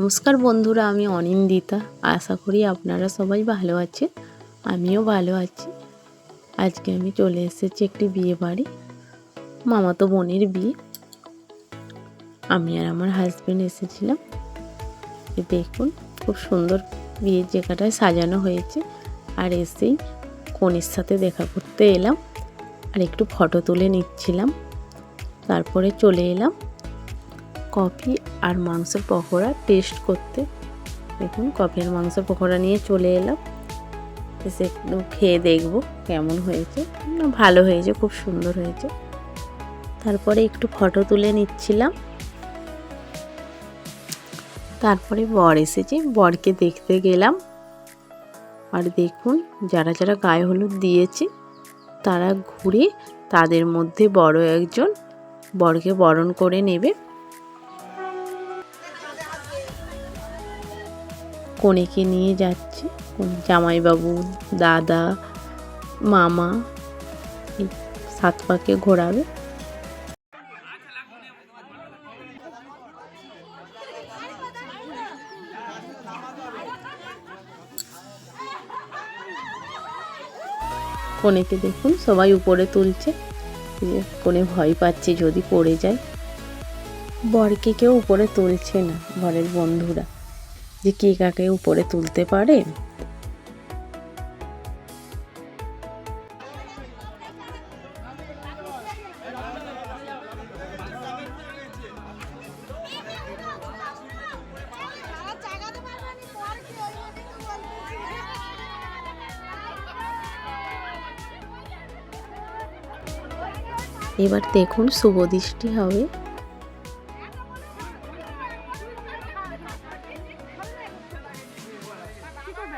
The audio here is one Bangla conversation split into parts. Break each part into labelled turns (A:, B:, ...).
A: নমস্কার বন্ধুরা, আমি অনিন্দিতা। আশা করি আপনারা সবাই ভালো আছেন, আমিও ভালো আছি। আজকে আমি চলে এসেছি একটি বিয়ে বাড়ি, মামাতো বোনের বিয়ে। আমি আর আমার হাজব্যান্ড এসেছিলাম। দেখুন, খুব সুন্দর বিয়ের জায়গাটায় সাজানো হয়েছে। আর এসেই কনের সাথে দেখা করতে এলাম আর একটু ফটো তুলে নিচ্ছিলাম। তারপরে চলে এলাম। কফি আর মাংসের পকোড়া টেস্ট করতে। দেখুন কফি আর মাংসের পকোড়া নিয়ে চলে এলাম। এসে একটু খেয়ে দেখব কেমন হয়েছে। না, ভালো হয়েছে, খুব সুন্দর হয়েছে। তারপরে একটু ফটো তুলে নিচ্ছিলাম। তারপরে বর এসেছে। বরকে দেখতে গেলাম। আর দেখুন, যারা যারা গায়ে হলুদ দিয়েছে, তারা ঘুরে তাদের মধ্যে বড় একজন বরকে বরণ করে নেবে। কনেকে নিয়ে যাচ্ছে। জামাইবাবু, দাদা, মামা সাত পাকে ঘোরাবে। কনেকে দেখুন সবাই উপরে তুলছে। যে কনে ভয় পাচ্ছে যদি পড়ে যায়। বরকে কেউ উপরে তুলছে না, বরের বন্ধুরা। যে কে কাকে উপরে তুলতে পারে। এবার দেখুন শুভ দৃষ্টি হবে।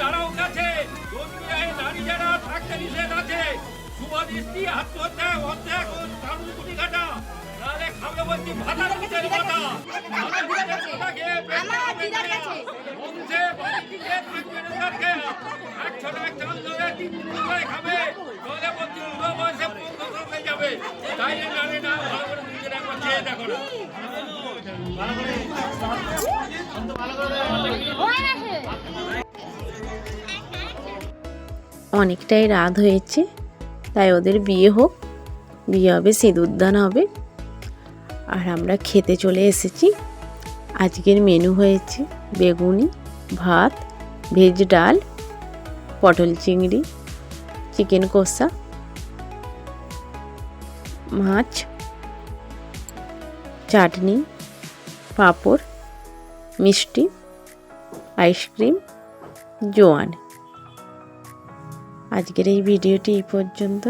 B: দাঁড়াও কাছে নারী যারা থাকতে নিষেধ আছে শুভ দৃষ্টি আত্মহত্যা অধ্যায় কারণ কুটি কাটা
A: অনেকটাই রাত হয়েছে তাই ওদের বিয়ে হোক। বিয়ে হবে সিঁদুরদান হবে। আর আমরা খেতে চলে এসেছি। আজকের মেনু হয়েছে বেগুনি, ভাত ভেজ ডাল, পটল চিংড়ি চিকেন কষা, মাছ, চাটনি, পাঁপড়, মিষ্টি, আইসক্রিম, জোয়ান। আজকের এই ভিডিওটি এই পর্যন্ত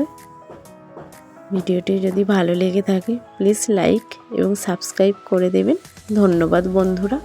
A: ভিডিওটি যদি ভালো লেগে থাকে প্লিজ লাইক এবং সাবস্ক্রাইব করে দেবেন। ধন্যবাদ বন্ধুরা।